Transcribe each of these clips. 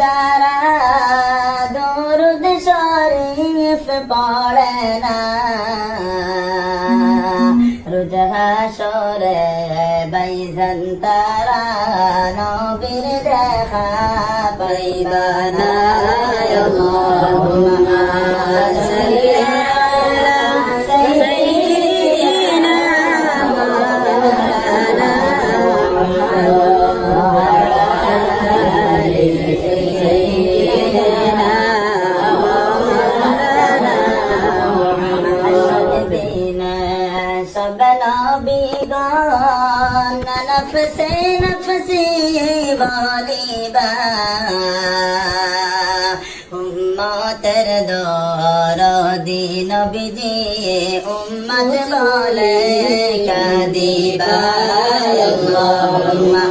যারা দরুদ শরীফ পড়ে না রোজ হাসরে বাইজান তারা নবীর দেখা পাইবানা আল্লাহুম্মা। নফসে নফসে বলিবা উম্মতের দর দিন বিজি উম্মত বলে কাদিবা আল্লাহুম্মা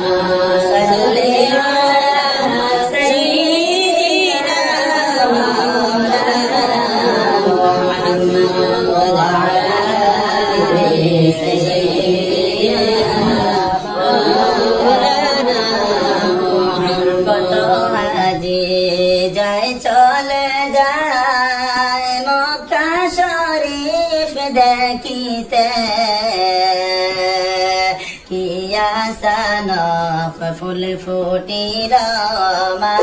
সাল্লি আলা সাইয়্যিদিনা মাওলানা মুহাম্মদ ওয়া আলা দেখিতে কিয়াসানক ফুল ফুটির মা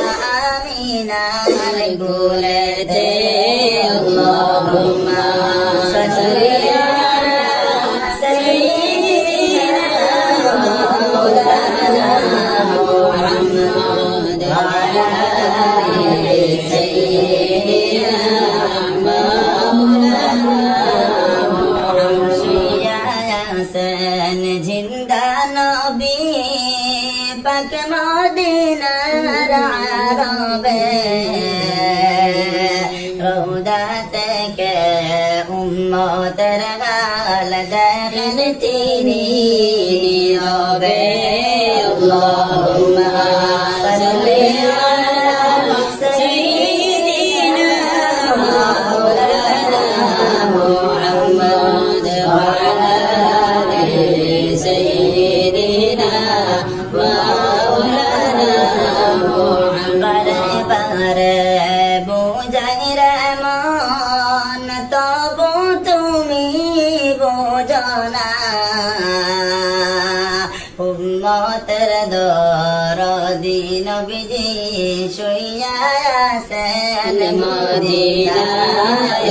আমিনার গুলেতে আল্লাহুম্মা সাল্লি মুহাম্মদ মদিনার আরবে রৌদা থেকে উম্মতের হাল দেখেন তিনি রবে আল্লাহুম্মা বারে বোঝাই রে মন তবু তুমি বোঝো না উম্মতের দর দিন বিজি শুইয়া সেন মদিনায়